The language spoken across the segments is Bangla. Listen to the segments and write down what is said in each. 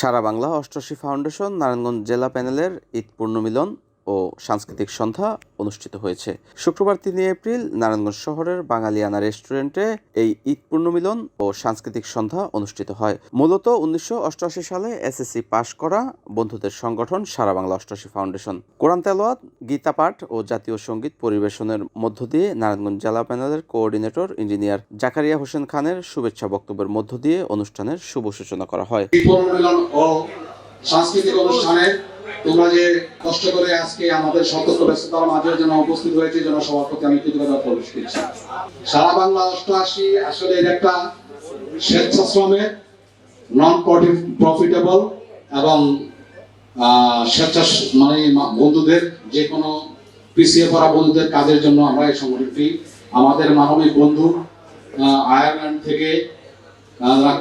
সারা বাংলা অষ্টশী ফাউন্ডেশন নারায়ণগঞ্জ জেলা প্যানেলের ঈদ পূর্ণমিলন ও সাংস্কৃতিক সন্ধ্যা অনুষ্ঠিত হয়েছে। শুক্রবার তিনই এপ্রিল নারায়ণগঞ্জ শহরের বাঙালিয়ানা রেস্টুরেন্টে এই ঈদ পূর্ণমিলন ও সাংস্কৃতিক সন্ধ্যা অনুষ্ঠিত হয়। মূলত উনিশশো অষ্টআশি সালে এসএসসি পাশ করা বন্ধুদের সংগঠন সারা বাংলা অষ্টআশি ফাউন্ডেশন। কোরআন তেলোয়াত গীতা পাঠ ও জাতীয় সংগীত পরিবেশনের মধ্য দিয়ে নারায়ণগঞ্জ জেলা প্যানেলের কোঅর্ডিনেটর ইঞ্জিনিয়ার জাকারিয়া হোসেন খানের শুভেচ্ছা বক্তব্যের মধ্য দিয়ে অনুষ্ঠানের শুভ সূচনা করা হয়। সাংস্কৃতিক অনুষ্ঠানে তোমরা যে কষ্ট করে আজকে আমাদের সতর্ক ব্যস্ততার মাঝে যেন উপস্থিত হয়েছে, যেন সবার প্রতি আমি কৃতজ্ঞতা প্রকাশ করছি। সারা বাংলা অষ্টআশি আসলে এর একটা স্বেচ্ছাশ্রমে নন প্রফিটেবল এবং স্বেচ্ছা মানে বন্ধুদের, যে কোনো পিছিয়ে পড়া বন্ধুদের কাজের জন্য আমরা এই সংগঠনটি আমাদের মানবিক বন্ধু আয়ারল্যান্ড থেকে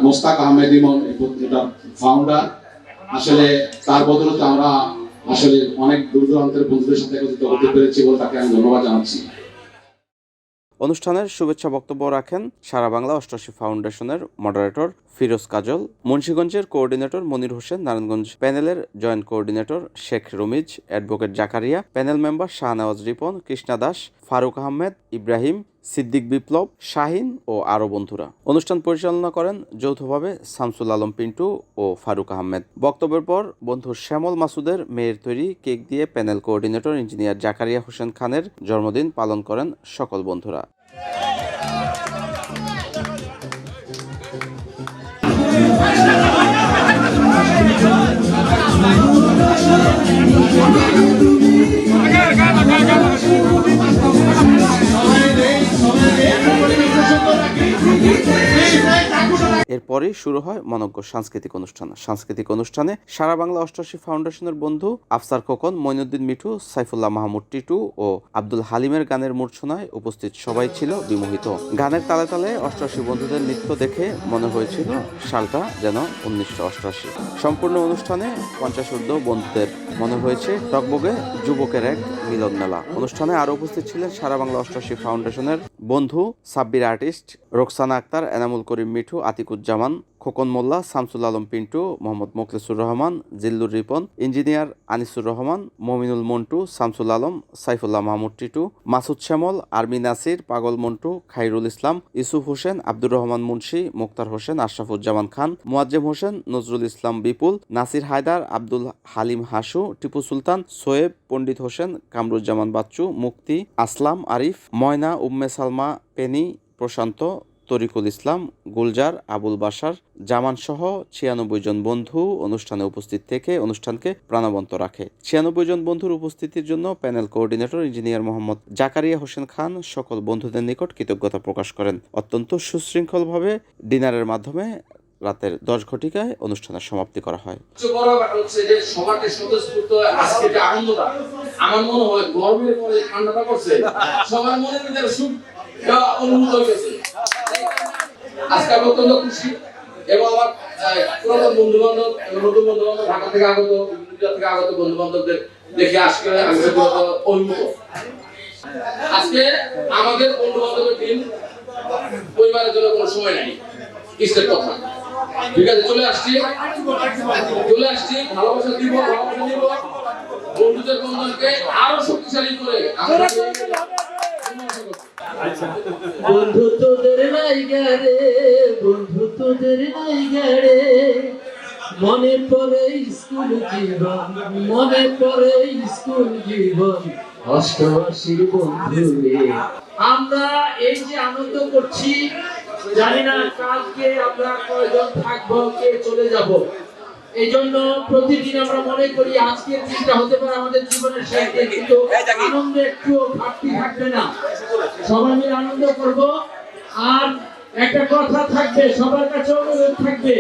মোস্তাক আহমেদ ইমন এটা ফাউন্ডার আসলে তার বদলতে আমরা আসলে অনেক দূর দূরান্তের বন্ধুদের সাথে একত্রিত হতে পেরেছি বলে তাকে আমি ধন্যবাদ জানাচ্ছি। অনুষ্ঠানের শুভেচ্ছা বক্তব্য রাখেন সারা বাংলা অষ্টআশি ফাউন্ডেশনের মডারেটর ফিরোজ কাজল, মুন্সীগঞ্জের কোঅর্ডিনেটর মনির হোসেন, নারায়ণগঞ্জ প্যানেলের joint coordinator Sheikh Ramiz advocate Zakaria panel member Shahnawaz Ripon, Krishna Das, Faruk Ahmed, Ibrahim Siddique Biplob, Shahin ও আরও বন্ধুরা। অনুষ্ঠান পরিচালনা করেন যৌথভাবে শামসুল আলম পিন্টু ও ফারুক আহমেদ। বক্তব্যের পর বন্ধু শ্যামল মাসুদের মেয়ের তৈরি কেক দিয়ে panel coordinator engineer Zakaria Hossain খানের জন্মদিন পালন করেন সকল বন্ধুরা। Gracias. এরপরেই শুরু হয় মনজ্ঞ সাংস্কৃতিক অনুষ্ঠান। সাংস্কৃতিক অনুষ্ঠানে সারা বাংলা অষ্টআশি ফাউন্ডেশনের বন্ধু আফসার খোকন, মইনুদ্দিন মিঠু, সাইফুল্লাহ মাহমুদ টিটু ও আব্দুল হালিমের গানের মূর্ছনায় উপস্থিত সবাই ছিল বিমোহিত। গানের তালে তালে অষ্টআশি বন্ধুদের নৃত্য দেখে মনে হয়েছিল সালটা যেন উনিশশো অষ্টাশি। সম্পূর্ণ অনুষ্ঠানে পঞ্চাশ ঊর্ধ্ব বন্ধুদের মনে হয়েছে, টকবগে যুবকের এক মিলন মেলা। অনুষ্ঠানে আরও উপস্থিত ছিলেন সারা বাংলা অষ্টাশী ফাউন্ডেশনের বন্ধু, Sabbir artist, Roksana Akter, Enamul Karim Mithu, Atikuzzaman Khokon Molla, Shamsul Alam Pintu, Mohammad Mokhlesur Rahman, Zillur Ripon, engineer Anisur Rahman, Mominul Montu, Shamsul Alam, Saifullah Mahmud Titu, Masud Shyamal, army Nasir, পাগল মন্টু খাইরুল ইসলাম ইসুফ হোসেন, আব্দুর রহমান মুন্সি, মুক্তার হোসেন, আশরাফুজ্জামান খান, মোয়াজ্জেম হোসেন, নজরুল ইসলাম বিপুল, নাসির হায়দার, আব্দুল হালিম হাসু, টিপু সুলতান, সোয়েব, পণ্ডিত হোসেন, কামরুজ্জামান বাচ্চু, মুক্তি, আসলাম আরিফ, ময়না, উম্মে সালমা, পেনি, প্রশান্ত তরিকুল ইসলাম, গুলজার, আবুল বাসার জামান সহ ছিয়ানব্বই জন বন্ধু অনুষ্ঠানে উপস্থিত থেকে অনুষ্ঠানকে প্রাণবন্ত রাখে। ছিয়ানব্বই জন বন্ধুর উপস্থিতির জন্য panel coordinator engineer Mohammad Zakaria Hossain Khan সকল বন্ধুদের নিকট কৃতজ্ঞতা প্রকাশ করেন। অত্যন্ত সুশৃঙ্খলভাবে ডিনারের মাধ্যমে রাতের দশ ঘটিকায় অনুষ্ঠানের সমাপ্তি করা হয়। আমার মনে হয় গরমের পরে ঠান্ডাটা সবার সুখ অনুভূত হয়েছে। অত্যন্ত খুশি এবং আমার পুরাতন বন্ধু বান্ধব নতুন বন্ধু বান্ধব ঢাকা থেকে আগত জায়গা থেকে আগত বন্ধু বান্ধবদের দেখে আজকে সত্যি আজকে আমাদের বন্ধু বান্ধবের দিন পরিবারের জন্য কোনো সময় নাই, কিসের কথা? ঠিক আছে, চলে আসছি। চলে আসছি, ভালোবাসা দিব ভালোবাসা দিব। বন্ধুদের বন্ধনকে আরও শক্তিশালী করে বন্ধু তোদের নাই বন্ধু তোদের নাই মনে পড়ে স্কুল জীবন, মনে পড়ে স্কুল জীবন। বন্ধু আমরা এই যে আনন্দ করছি, জানি না কালকে আমরা কয়জন থাকব, কে চলে যাব। এই জন্য প্রতিদিন আমরা মনে করি আজকের দিনটা হতে পারে আমাদের জীবনের শেষ দিন কিন্তু আনন্দ একটু ঘাটতি থাকবে না। সবাই মিলে আনন্দ করব। আর একটা কথা থাকবে সবার কাছে অনুরোধ থাকবে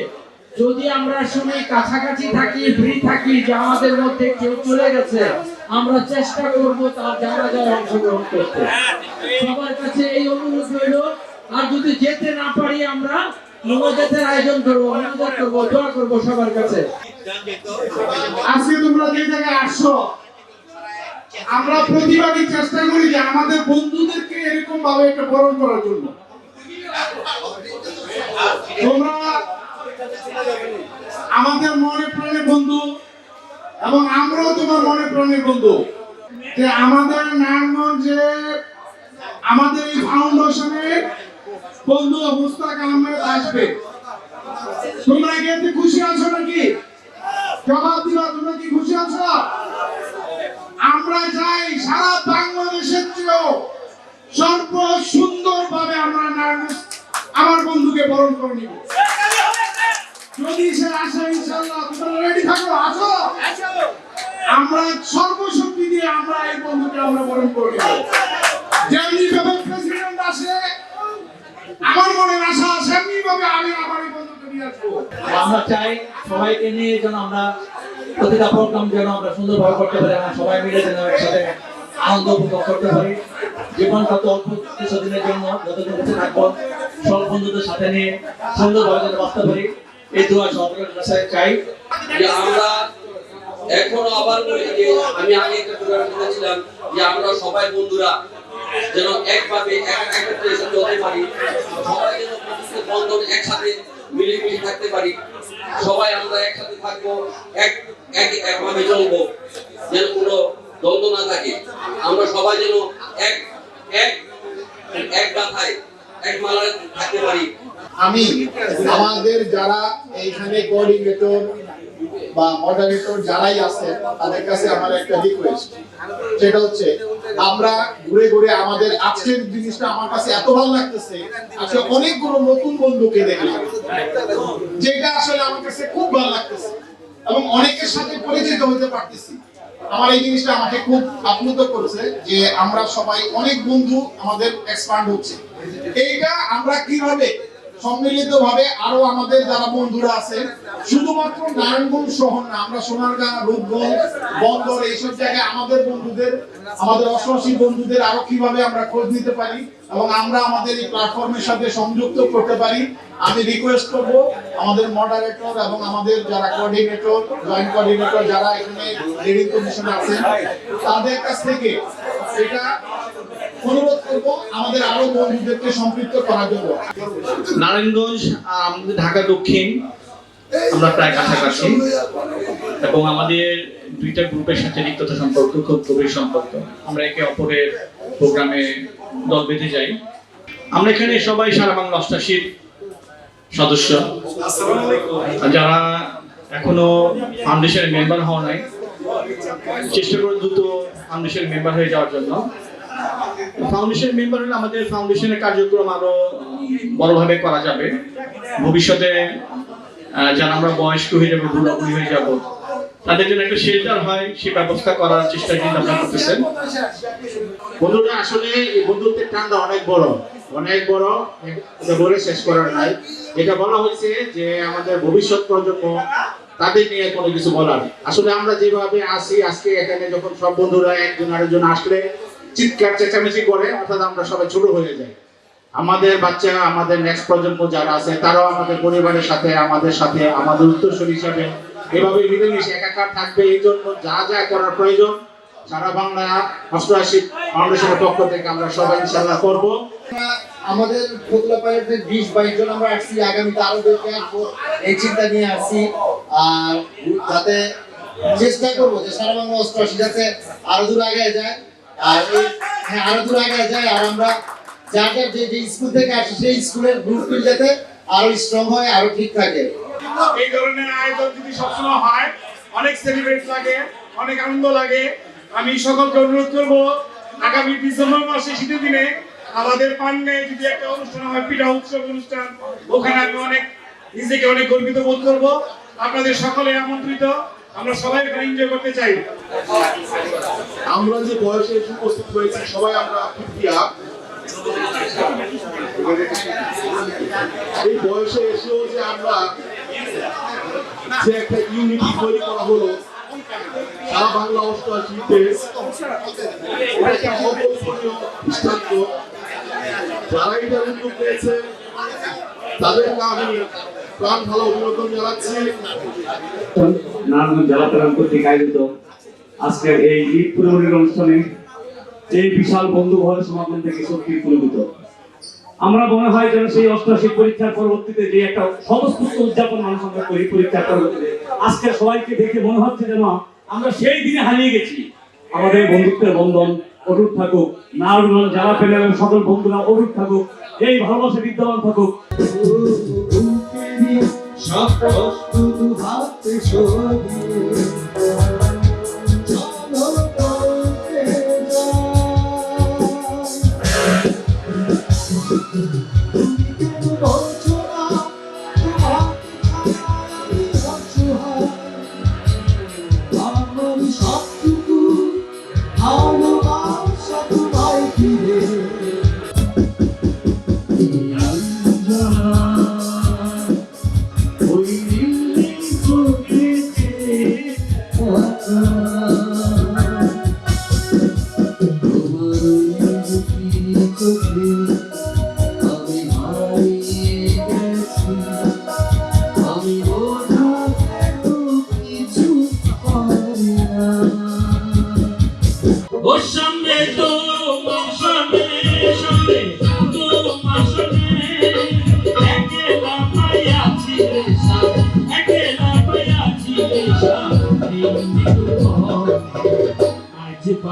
যদি আমরা শুনি কাছাকাছি থাকি ফ্রি থাকি যে আমাদের মধ্যে কেউ চলে গেছে আমরা চেষ্টা করব তার জানা যায় অংশগ্রহণ করতে। সবার কাছে এই অনুরোধ রইল। আর যদি যেতে না পারি আমরা মোনাজাতের আয়োজন দোয়া সবার কাছে। আজকে তোমরা যে জায়গায় আসছো, আমরা প্রতিবারই চেষ্টা করি যে আমাদের বন্ধুদেরকে এরকম ভাবে একটা বরণ করার জন্য। তোমরা আমাদের মনে প্রাণের বন্ধু এবং আমরাও তোমার মনে প্রাণের বন্ধু। যে আমাদের নারায়ণগঞ্জে, আমাদের এই ফাউন্ডেশনের বন্ধু মুস্তাক আহমেদ আসবে। তোমরা কি এতে খুশি আছো নাকি? জবাব দিবা তোমরা কি খুশি আছো? আমরা চাই সারা বাংলাদেশের চেয়েও সর্ব সুন্দর ভাবে আমরা আমার বন্ধুকে বরণ করে নিব। যদি সে আসে ইনশাআল্লাহ তোমরা রেডি থাকো আসো। আমরা সর্বশক্তি দিয়ে আমরা এই বন্ধুকে আমরা বরণ করে নিব। আমরা চাই সবাইকে নিয়ে যেন আমরা প্রতিটা প্রোগ্রাম যেন আমরা সুন্দরভাবে করতে পারি এবং সবাই মিলে যেন একসাথে আনন্দ উপভোগ করতে পারি। জীবনটা তো অল্প কিছুদিনের জন্য যতদিন বেঁচে থাকব, সব বন্ধুদের সাথে নিয়ে সুন্দরভাবে যেন বাঁচতে পারি। এই দোয়া সরকারের কাছে চাই। যে আমরা এখনও আবার বলি যে আমি আগে একটা প্রোগ্রামে বলেছিলাম যে আমরা সবাই বন্ধুরা যেন একভাবে এক- একত্রে এসে চলতে পারি। সবাই যেন বন্ধন একসাথে মিলেমিশে থাকতে পারি। সবাই আমরা একসাথে থাকব, এক এক, একভাবে চলবো, যেন কোনো দ্বন্দ্ব না থাকে। আমরা সবাই যেন এক এক এক গাথায়, এক মালায় থাকতে পারি। আমি, আমাদের যারা এইখানে কোঅর্ডিনেটর বা মডারেটর যারাই আছে তাদের কাছে আমার একটা রিকোয়েস্ট সেটা হচ্ছে আমরা ঘুরে ঘুরে আমাদের আজকের জিনিসটা আমার কাছে এত ভালো লাগতেছে, আজকে অনেকগুলো নতুন বন্ধুকে দেখলাম, যেটা আসলে আমার কাছে খুব ভালো লাগতেছে এবং অনেকের সাথে পরিচিত হতে পারতেছি। আমার এই জিনিসটা আমাকে খুব আপ্লুত করেছে যে আমরা সবাই অনেক বন্ধু আমাদের এক্সপান্ড হচ্ছে। এইটা আমরা কীভাবে সম্মিলিত ভাবে আরও আমাদের যারা বন্ধুরা আছেন, শুধুমাত্র নারায়ণগঞ্জ শহর না, আমরা সোনারগাঁ, রূপগঞ্জ, বন্দর, এইসব জায়গায় আমাদের বন্ধুদের, আমাদের অশ্বাসী বন্ধুদের আরও কীভাবে আমরা খোঁজ নিতে পারি এবং আমরা আমাদের এই প্ল্যাটফর্মের সাথে সংযুক্ত করতে পারি, আমি রিকোয়েস্ট করব আমাদের মডারেটর এবং আমাদের যারা কোঅর্ডিনেটর জয়েন্ট কোঅর্ডিনেটর যারা এখানে লিডিং পজিশনে আছেন, তাদের কাছ থেকে এটা অনুরোধ করব আমাদের আরও বন্ধুদেরকে সম্পৃক্ত করার জন্য। নারায়ণগঞ্জ আমাদের ঢাকা দক্ষিণ, আমরা প্রায় কাছাকাছি। এবং আমাদের দুইটা গ্রুপের সাথে নিত্যতা সম্পর্ক, খুব গভীর সম্পর্ক। আমরা একে অপরের প্রোগ্রামে দল বেঁধে যাই। আমরা এখানে সবাই সারা বাংলা অষ্টাশির সদস্য। যারা এখনও ফাউন্ডেশনের মেম্বার হওয়া নাই, চেষ্টা করে দ্রুত ফাউন্ডেশনের মেম্বার হয়ে যাওয়ার জন্য। ফাউন্ডেশন মেম্বার হলে আমাদের ফাউন্ডেশনের কার্যক্রম আরও বড়ভাবে করা যাবে। ভবিষ্যতে যারা আমরা বয়স্ক হয়ে যাব, বুড়াবুড়ি হয়ে যাব, তাদের জন্য একটা শেল্টার হয়, সে ব্যবস্থা করার চেষ্টা কিন্তু আপনারা করতেছেন বন্ধুরা, আসলে এই বন্ধুত্বের টানটা অনেক বড়। অনেক বড় বলে শেষ করার নাই। এটা বলা হয়েছে যে আমাদের ভবিষ্যৎ প্রজন্ম, তাদের নিয়ে কোনো কিছু বলার। আসলে আমরা যেভাবে আসি আজকে এখানে যখন সব বন্ধুরা একজন আরেকজন আসলে চিৎকার, চেঁচামেচি করে, অর্থাৎ আমরা সবাই ছোট হয়ে যাই। আমাদের বাচ্চা আমাদের নেক্সট প্রজন্ম যারা আছে, তারাও আমাদের পরিবারের সাথে, আমাদের সাথে, আমাদের উত্তরসূরি হিসাবে এভাবে মিলেমিশে একাকার থাকবে। এই জন্য যা যা করার প্রয়োজন, সারা বাংলা অষ্টআশি ফাউন্ডেশনের পক্ষ থেকে আমরা সবাই ইনশাল্লাহ করব। আমাদের যে বিশ বাইশ জন আমরা আসছি, আগামীতে আরও দেখে আসব। এই চিন্তা নিয়ে আসছি। আর যাতে চেষ্টা করব যে সারা বাংলা অষ্টআশি যাতে আরও দূর আগে যায়। হ্যাঁ আরও আমরা যে যে স্কুল থেকে সেই স্কুলের গ্রুপ যাতে আরও স্ট্রং হয়, আরও ঠিক থাকে। এই ধরনের সবসময় হয়, অনেক সেলিব্রেট অনেক আনন্দ লাগে। আমি সকলকে অনুরোধ করব, আগামী ডিসেম্বর মাসে শীতের দিনে আমাদের পান্নে যদি একটা অনুষ্ঠান হয়, পিঠা উৎসব অনুষ্ঠান, ওখানে আমি অনেক নিজেকে অনেক গর্বিত বোধ করব। আপনাদের সকলে আমন্ত্রিত, আমরা সবাই এখানে এনজয় করতে চাই। আমরা যে বয়সে উপস্থিত হয়েছি, সবাই আমরা ফিফটিয়া এই বয়সে এসেও যে আমরা যে একটা ইউনিটি তৈরি করা হলো, সারা বাংলা অষ্টআশিতে অকল্পনীয় যারা এটা উদ্যোগ পেয়েছে তাদেরকে আমি প্রাণ ভালো অভিনন্দন জানাচ্ছি। নারায়ণগঞ্জ জেলা প্রধান কর্তৃক আয়োজিত আজকের এই ঈদ পূর্ববর্তী অনুষ্ঠানে এই বিশাল বন্ধু ভয়ের সমাগম থেকে সত্যি পুলকিত আমরা মনে হয় যেন সেই অষ্টআশি পরীক্ষার পরবর্তীতে যে একটা স্বতঃস্ফূর্ত উদযাপন মানুষ আমরা করি, পরীক্ষার পরবর্তীতে, আজকে সবাইকে দেখে মনে হচ্ছে যেন আমরা সেই দিনে হারিয়ে গেছি। আমাদের বন্ধুত্বের বন্ধন অটুট থাকুক নারায়ণ যারা পেলেন সকল বন্ধুরা অটুট থাকুক, এই ভালোবাসা বিদ্যমান থাকুক। সব কষ্ট হাতে সরিয়ে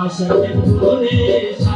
আজ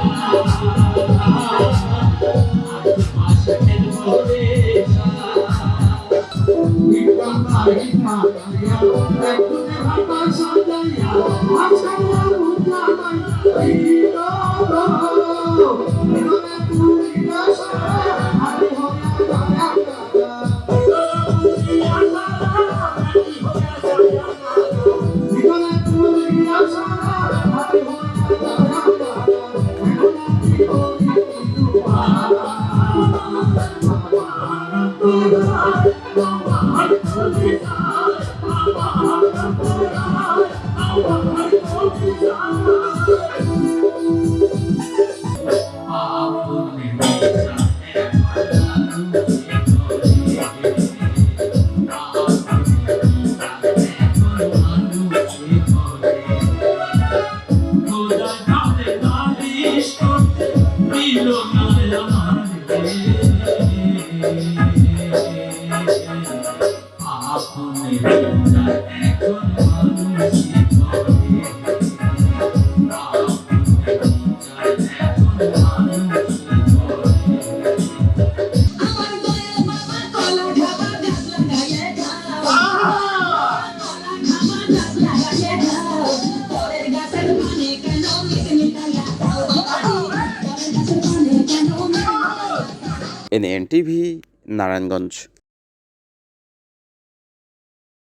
টিভি নারায়ণগঞ্জ।